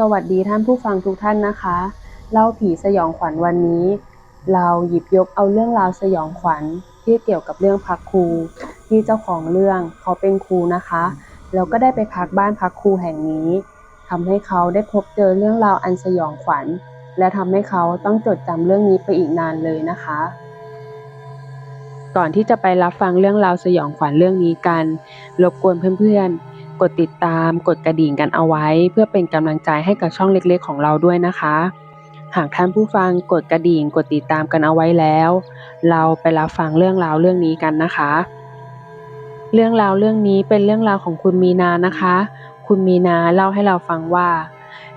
สวัสดีท่านผู้ฟังทุกท่านนะคะ เล่าผีสยองขวัญวันนี้ เราหยิบยกเอาเรื่องราวสยองขวัญที่เกี่ยวกับเรื่องพักครูที่เจ้าของเรื่องเขาเป็นครูนะคะแล้วก็ได้ไปพักบ้านพักครูแห่งนี้ทำให้เขาได้พบเจอเรื่องราวอันสยองขวัญ และทำให้เขาต้องจดจำเรื่องนี้ไปอีกนานเลยนะคะ ก่อนที่จะไปรับฟังเรื่องราวสยองขวัญเรื่องนี้กัน รบกวนเพื่อนๆ กดติดตาม กดกระดิ่งกันเอาไว้ เพื่อเป็นกำลังใจให้กับช่องเล็กๆ ของเราด้วยนะคะ หากท่านผู้ฟังกดกระดิ่ง กดติดตามกันเอาไว้แล้ว เราไปรับฟังเรื่องราวเรื่องนี้กันนะคะ เรื่องราวเรื่องนี้เป็นเรื่องราวของคุณมีนานะคะ คุณมีนาเล่าให้เราฟังว่า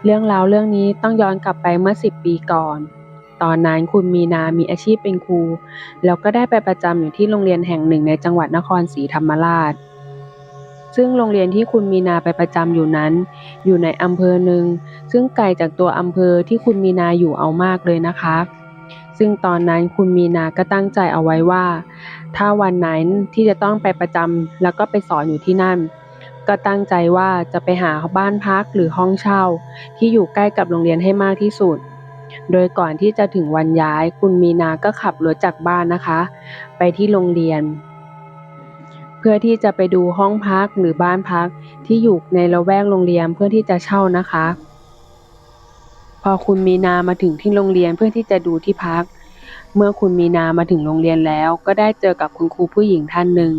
เรื่องราวเรื่องนี้ต้องย้อนกลับไปเมื่อ 10 ปีก่อนตอนนั้นคุณมีนามีอาชีพเป็นครู แล้วก็ได้ไปประจำอยู่ที่โรงเรียนแห่งหนึ่งในจังหวัดนครศรีธรรมราช ซึ่งโรงเรียนที่คุณมีนาไปประจำอยู่นั้น อยู่ในอำเภอหนึ่ง ซึ่งไกลจากตัวอำเภอที่คุณมีนาอยู่เอามากเลยนะคะ ซึ่งตอนนั้นคุณมีนาก็ตั้งใจเอาไว้ว่า ถ้าวันไหนที่จะต้องไปประจำแล้วก็ไปสอนอยู่ที่นั่น ก็ตั้งใจว่าจะไปหาบ้านพักหรือห้องเช่า ที่อยู่ใกล้กับโรงเรียนให้มากที่สุด โดยก่อนที่จะถึงวันย้าย คุณมีนาก็ขับรถจากบ้านนะคะ ไปที่โรงเรียน พื่อที่จะไปดูห้องพักหรือบ้านพักที่อยู่ในละแวกโรงเรียนเพื่อที่จะเช่านะคะ พอคุณมีนามาถึงที่โรงเรียนเพื่อที่จะดูที่พัก เมื่อคุณมีนามาถึงโรงเรียนแล้ว ก็ได้เจอกับคุณครูผู้หญิงท่านหนึ่ง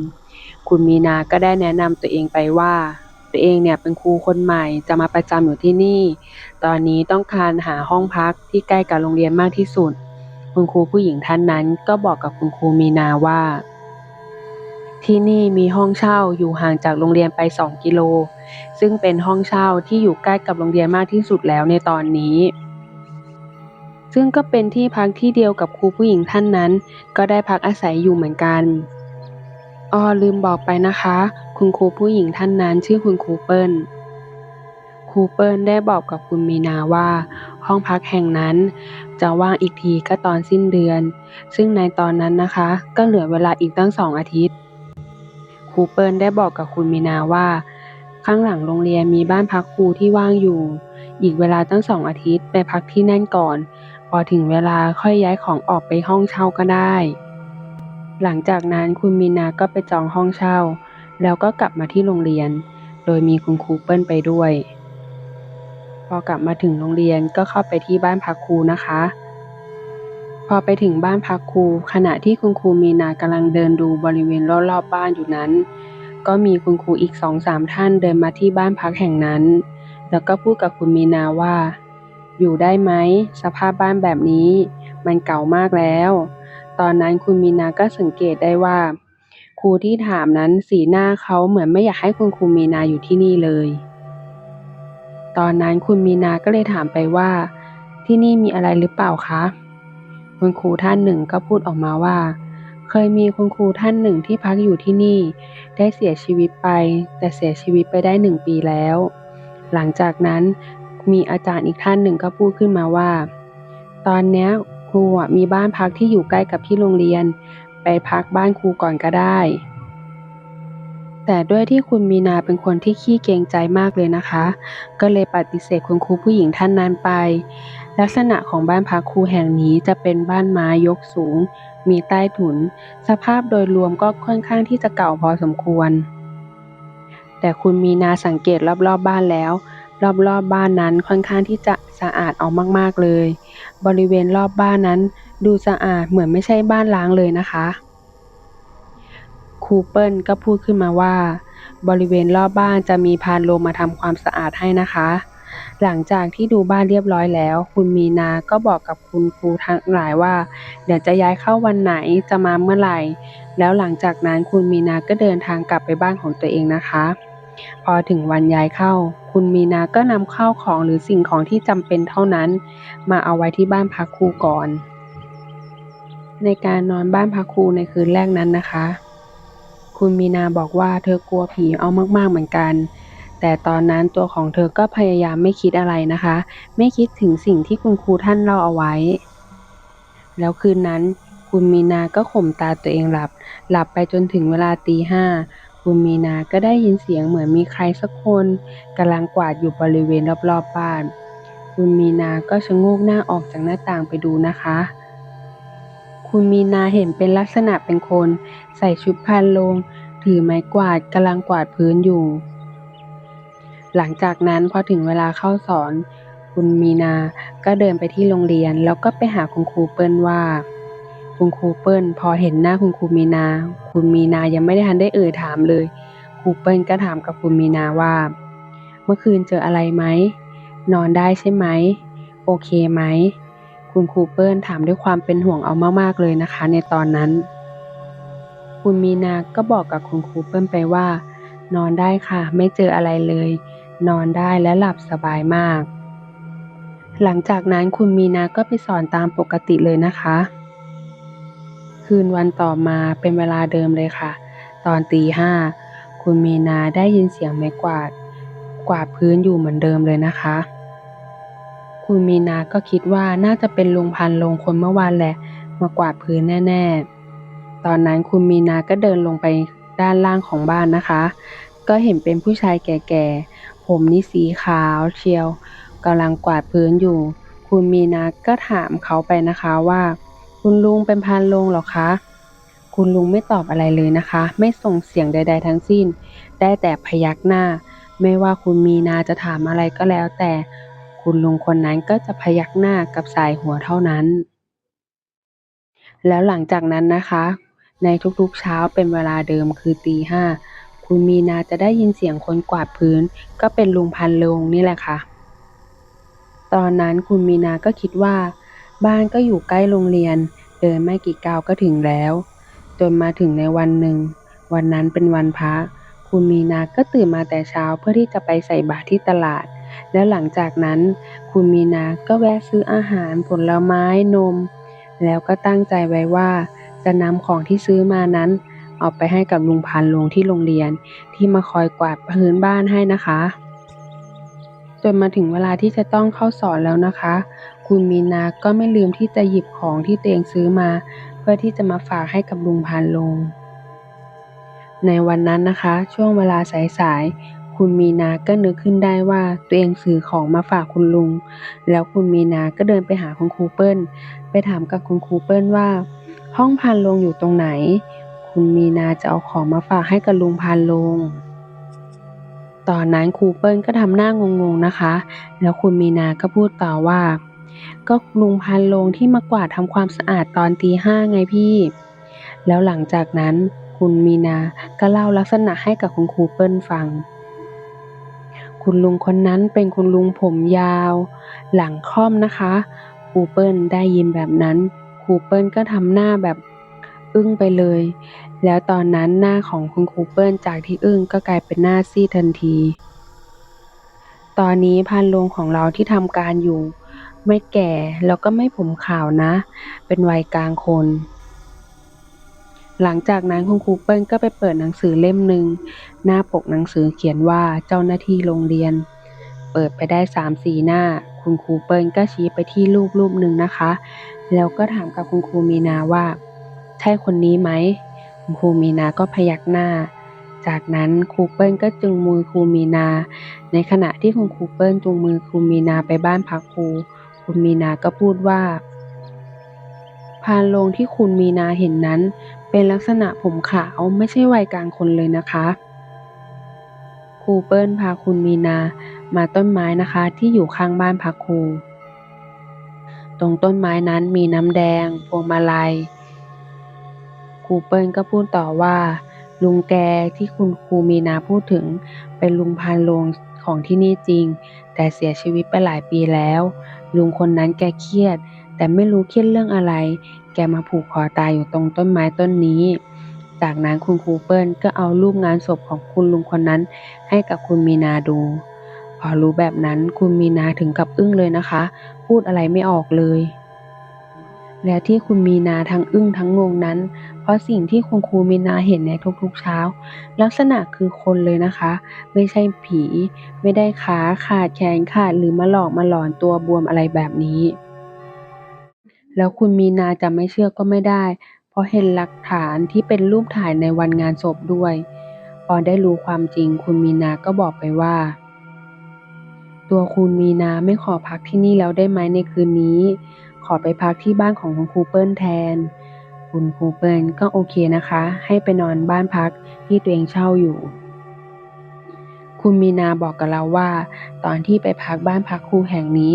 คุณมีนาก็ได้แนะนำตัวเองไปว่า ตัวเองเนี่ยเป็นครูคนใหม่จะมาประจำอยู่ที่นี่ ตอนนี้ต้องการหาห้องพักที่ใกล้กับโรงเรียนมากที่สุด คุณครูผู้หญิงท่านนั้นก็บอกกับคุณครูมีนาว่า ที่นี่มีห้องเช่าอยู่ห่างจากโรงเรียนไป2กิโล ซึ่งเป็นห้องเช่าที่อยู่ใกล้กับโรงเรียนมากที่สุดแล้วในตอนนี้ ซึ่งก็เป็นที่พักที่เดียวกับครูผู้หญิงท่านนั้น ก็ได้พักอาศัยอยู่เหมือนกันอ้อลืมบอกไปนะคะ คุณครูผู้หญิงท่านนั้นชื่อคุณครูเปิ้ลครูเปิ้ลได้บอกกับคุณมีนาว่า ห้องพักแห่งนั้น จะว่างอีกทีก็ตอนสิ้นเดือน ซึ่งในตอนนั้นนะคะ ก็เหลือเวลาอีกตั้งสองอาทิตย์ รูเปิลได้บอกกับคุณมีนาว่า ข้างหลังโรงเรียนมีบ้านพักครูที่ว่างอยู่ อีกเวลาตั้งสองอาทิตย์ไปพักที่นั่นก่อน พอถึงเวลาค่อยย้ายของออกไปห้องเช่าก็ได้ หลังจากนั้นคุณมีนาก็ไปจองห้องเช่า แล้วก็กลับมาที่โรงเรียน โดยมีคุณครูเปิลไปด้วย พอกลับมาถึงโรงเรียนก็เข้าไปที่บ้านพักครูนะคะ พอไปถึงบ้านพักครู ขณะที่คุณครูมีนากำลังเดินดูบริเวณรอบๆบ้านอยู่นั้น ก็มีคุณครูอีกสองสามท่านเดินมาที่บ้านพักแห่งนั้น แล้วก็พูดกับคุณมีนาว่า อยู่ได้ไหมสภาพบ้านแบบนี้ มันเก่ามากแล้ว ตอนนั้นคุณมีนาก็สังเกตได้ว่า ครูที่ถามนั้นสีหน้าเขาเหมือนไม่อยากให้คุณครูมีนาอยู่ที่นี่เลย ตอนนั้นคุณมีนาก็เลยถามไปว่า ที่นี่มีอะไรหรือเปล่าคะ คุณครูท่านหนึ่งก็พูดออกมาว่า เคยมีคุณครูท่านหนึ่งที่พักอยู่ที่นี่ ได้เสียชีวิตไป แต่เสียชีวิตไปได้หนึ่งปีแล้ว หลังจากนั้นมีอาจารย์อีกท่านหนึ่งก็พูดขึ้นมาว่า ตอนนี้ครูมีบ้านพักที่อยู่ใกล้กับที่โรงเรียน ไปพักบ้านครูก่อนก็ได้ แต่ด้วยที่คุณมีนาเป็นคนที่ขี้เกรงใจมากเลยนะคะ ก็เลยปฏิเสธคุณครูผู้หญิงท่านนั้นไป ลักษณะของบ้านพักครูแห่งนี้จะเป็นบ้านไม้ยกสูง มีใต้ถุน สภาพโดยรวมก็ค่อนข้างที่จะเก่าพอสมควร แต่คุณมีนาสังเกตรอบๆบบ้านแล้ว รอบๆบบ้านนั้นค่อนข้างที่จะสะอาดเอามากๆเลย บริเวณรอบบ้านนั้น ดูสะอาดเหมือนไม่ใช่บ้านล้างเลยนะคะ รูเปิ้ลก็พูดขึ้นมาว่า บริเวณรอบบ้านจะมีพานโลมมาทำความสะอาดให้นะคะ หลังจากที่ดูบ้านเรียบร้อยแล้ว คุณมีนาก็บอกกับคุณครูทั้งหลายว่า เดี๋ยวจะย้ายเข้าวันไหนจะมาเมื่อไหร่ แล้วหลังจากนั้นคุณมีนาก็เดินทางกลับไปบ้านของตัวเองนะคะ พอถึงวันย้ายเข้า คุณมีนาก็นำข้าวของหรือสิ่งของที่จำเป็นเท่านั้น มาเอาไว้ที่บ้านพักครูก่อนในการนอนบ้านพักครูในคืนแรกนั้นนะคะ คุณมีนาบอกว่าเธอกลัวผีเอามากๆเหมือนกัน แต่ตอนนั้นตัวของเธอก็พยายามไม่คิดอะไรนะคะ ไม่คิดถึงสิ่งที่คุณครูท่านเล่าเอาไว้ แล้วคืนนั้น คุณมีนาก็ข่มตาตัวเองหลับ หลับไปจนถึงเวลาตีห้าคุณมีนาก็ได้ยินเสียงเหมือนมีใครสักคนกำลังกวาดอยู่บริเวณรอบๆบ้าน คุณมีนาก็ชะโงกหน้าออกจากหน้าต่างไปดูนะคะ คุณมีนาเห็นเป็นลักษณะเป็นคน ใส่ชุดพานลง ถือไม้กวาดกำลังกวาดพื้นอยู่ หลังจากนั้นพอถึงเวลาเข้าสอน คุณมีนาก็เดินไปที่โรงเรียน แล้วก็ไปหาคุณครูเปิ้ลว่า คุณครูเปิ้ลพอเห็นหน้าคุณครูมีนา คุณมีนายังไม่ได้ทันได้เอ่ยถามเลยครูเปิ้ลก็ถามกับคุณมีนาว่า เมื่อคืนเจออะไรไหมนอนได้ใช่ไหม โอเคไหม คุณครูเปิ้ลถามด้วยความเป็นห่วงเอามากๆเลยนะคะ ในตอนนั้น คุณมีนาก็บอกกับคุณครูเปิ้ลไปว่า นอนได้ค่ะ ไม่เจออะไรเลย นอนได้และหลับสบายมาก หลังจากนั้นคุณมีนาก็ไปสอนตามปกติเลยนะคะ คืนวันต่อมาเป็นเวลาเดิมเลยค่ะ ตอนตีห้าคุณมีนาได้ยินเสียงไม้กวาด กวาดพื้นอยู่เหมือนเดิมเลยนะคะ คุณมีนาก็คิดว่าน่าจะเป็นลุงพันลงคนเมื่อวานแหละ มากวาดพื้นแน่ ๆ ตอนนั้นคุณมีนาก็เดินลงไปด้านล่างของบ้านนะคะ ก็เห็นเป็นผู้ชายแก่ๆ ผมนี่สีขาวเชียวกำลังกวาดพื้นอยู่ คุณมีนาก็ถามเขาไปนะคะว่า คุณลุงเป็นพันลงหรอคะคุณลุงไม่ตอบอะไรเลยนะคะ ไม่ส่งเสียงใด ๆ ทั้งสิ้น ได้แต่พยักหน้า ไม่ว่าคุณมีนาจะถามอะไรก็แล้วแต่ คุณลุงคนนั้นก็จะพยักหน้ากับสายหัวเท่านั้น แล้วหลังจากนั้นนะคะ ในทุกๆเช้าเป็นเวลาเดิมคือตีห้าคุณมีนาจะได้ยินเสียงคนกวาดพื้น ก็เป็นลุงพันลงนี่แหละค่ะ ตอนนั้นคุณมีนาก็คิดว่า บ้านก็อยู่ใกล้โรงเรียน เดินไม่กี่ก้าวก็ถึงแล้ว จนมาถึงในวันหนึ่ง วันนั้นเป็นวันพระ คุณมีนาก็ตื่นมาแต่เช้าเพื่อที่จะไปใส่บาตรที่ตลาด แล้วหลังจากนั้นคุณมีนาก็แวะซื้ออาหารผลไม้นม แล้วก็ตั้งใจไว้ว่าจะนำของที่ซื้อมานั้นเอาไปให้กับลุงพันลงที่โรงเรียนที่มาคอยกวาดพื้นบ้านให้นะคะ จนมาถึงเวลาที่จะต้องเข้าสอนแล้วนะคะ คุณมีนาก็ไม่ลืมที่จะหยิบของที่ตัวเองซื้อมา เพื่อที่จะมาฝากให้กับลุงพันลงในวันนั้นนะคะ ช่วงเวลาสายๆ คุณมีนาก็นึกขึ้นได้ว่าตัวเองซื้อของมาฝากคุณลุง แล้วคุณมีนาก็เดินไปหาคุณครูเปิ้ล ไปถามกับคุณครูเปิ้ลว่า ห้องพันลงอยู่ตรงไหน คุณมีนาจะเอาของมาฝากให้กับลุงพันลง ตอนนั้นครูเปิ้ลก็ทำหน้างงๆนะคะ แล้วคุณมีนาก็พูดต่อว่า ก็ลุงพันลงที่มากวาดทำความสะอาดตอนตีห้าไงพี่ แล้วหลังจากนั้นคุณมีนาก็เล่าลักษณะให้กับคุณครูเปิ้ลฟัง คุณลุงคนนั้นเป็นคุณลุงผมยาว หลังค่อมนะคะครูเปิ้ลได้ยินแบบนั้นครูเปิ้ลก็ทำหน้าแบบอึ้งไปเลย แล้วตอนนั้นหน้าของคุณครูเปิ้ลจากที่อึ้งก็กลายเป็นหน้าซีดทันที ตอนนี้พันโรงของเราที่ทำการอยู่ ไม่แก่แล้วก็ไม่ผมขาวนะ เป็นวัยกลางคน หลังจากนั้นคุณครูเปิ้ลก็ไปเปิดหนังสือเล่มหนึ่งหน้าปกหนังสือเขียนว่าเจ้าหน้าที่โรงเรียน เปิดไปได้สามสี่หน้า คุณครูเปิ้ลก็ชี้ไปที่รูปรูปหนึ่งนะคะ แล้วก็ถามกับคุณครูมีนาว่า ใช่คนนี้ไหมคุณครูมีนาก็พยักหน้า จากนั้นครูเปิ้ลก็จึงมือครูมีนา ในขณะที่คุณครูเปิ้ลจูงมือครูมีนาไปบ้านพักครูคุณมีนาก็พูดว่าพานโรงที่คุณมีนาเห็นนั้น เป็นลักษณะผมขาวไม่ใช่วัยกลางคนเลยนะคะ ครูเปิ้ลพาคุณมีนามาต้นไม้นะคะที่อยู่ข้างบ้านพักครู ตรงต้นไม้นั้นมีน้ำแดง พวงมาลัย ครูเปิ้ลก็พูดต่อว่า ลุงแกที่คุณครูมีนาพูดถึง เป็นลุงพันโรงของที่นี่จริง แต่เสียชีวิตไปหลายปีแล้ว ลุงคนนั้นแกเครียด แต่ไม่รู้เครียดเรื่องอะไร แกมาผูกคอตายอยู่ตรงต้นไม้ต้นนี้ จากนั้นคุณครูเปิลก็เอารูปงานศพของคุณลุงคนนั้น ให้กับคุณมีนาดู พอรู้แบบนั้นคุณมีนาถึงกับอึ้งเลยนะคะ พูดอะไรไม่ออกเลย และที่คุณมีนาทั้งอึ้งทั้งงงนั้น เพราะสิ่งที่คุณครูมีนาเห็นในทุกๆเช้า ลักษณะคือคนเลยนะคะ ไม่ใช่ผี ไม่ได้ขาขาดแขนขาดหรือมาหลอกมาหลอนตัวบวมอะไรแบบนี้ แล้วคุณมีนาจะไม่เชื่อก็ไม่ได้ เพราะเห็นหลักฐานที่เป็นรูปถ่ายในวันงานศพด้วย พอได้รู้ความจริง คุณมีนาก็บอกไปว่า ตัวคุณมีนาไม่ขอพักที่นี่แล้วได้ไหมในคืนนี้ ขอไปพักที่บ้านของคุณครูเปิ้ลแทน คุณครูเปิ้ลก็โอเคนะคะ ให้ไปนอนบ้านพักที่ตัวเองเช่าอยู่คุณมีนาบอกกับเราว่า ตอนที่ไปพักบ้านพักครูแห่งนี้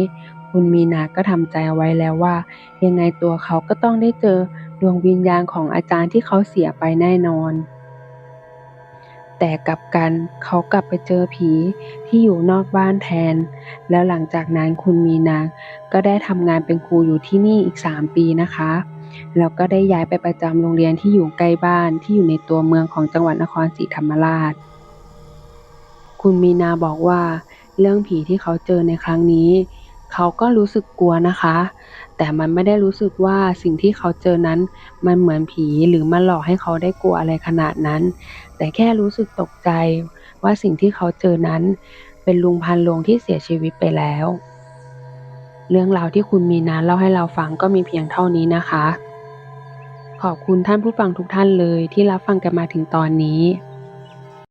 คุณมีนาก็ทำใจเอาไว้แล้วว่า ยังไงตัวเขาก็ต้องได้เจอดวงวิญญาณของอาจารย์ที่เขาเสียไปแน่นอน แต่กลับกันเขากลับไปเจอผีที่อยู่นอกบ้านแทน แล้วหลังจากนั้นคุณมีนา ก็ได้ทำงานเป็นครูอยู่ที่นี่อีก 3 ปีนะคะแล้วก็ได้ย้ายไปประจำโรงเรียนที่อยู่ใกล้บ้านที่อยู่ในตัวเมืองของจังหวัดนครศรีธรรมราช คุณมีนาบอกว่า เรื่องผีที่เขาเจอในครั้งนี้ เขาก็รู้สึกกลัวนะคะ แต่มันไม่ได้รู้สึกว่าสิ่งที่เขาเจอนั้น มันเหมือนผีหรือมาหลอกให้เขาได้กลัวอะไรขนาดนั้น แต่แค่รู้สึกตกใจว่าสิ่งที่เขาเจอนั้น เป็นลุงพันลงที่เสียชีวิตไปแล้ว เรื่องราวที่คุณมีนาเล่าให้เราฟังก็มีเพียงเท่านี้นะคะ ขอบคุณท่านผู้ฟังทุกท่านเลยที่รับฟังกันมาถึงตอนนี้